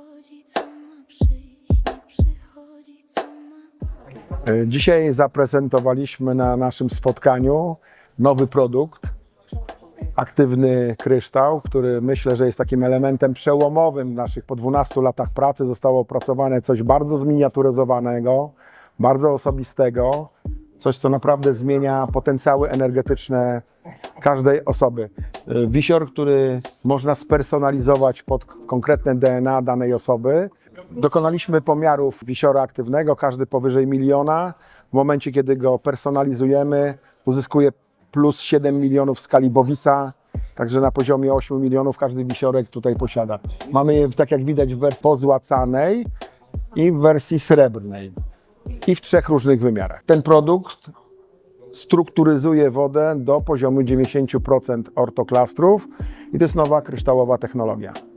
przychodzi, co ma przyjść, niech przychodzi, co ma E, Dzisiaj zaprezentowaliśmy na naszym spotkaniu nowy produkt, aktywny kryształ, który myślę, że jest takim elementem przełomowym w naszych po 12 latach pracy. Zostało opracowane coś bardzo zminiaturyzowanego, bardzo osobistego, coś, co naprawdę zmienia potencjały energetyczne każdej osoby. E, Wisior, który można spersonalizować pod konkretne DNA danej osoby. Dokonaliśmy pomiarów wisiora aktywnego, każdy powyżej miliona. W momencie, kiedy go personalizujemy, uzyskuje plus 7 milionów w skali Bowisa, także na poziomie 8 milionów każdy wisiorek tutaj posiada. Mamy je, tak jak widać, w wersji pozłacanej i w wersji srebrnej i w trzech różnych wymiarach. Ten produkt strukturyzuje wodę do poziomu 90% ortoklastrów i to jest nowa kryształowa technologia.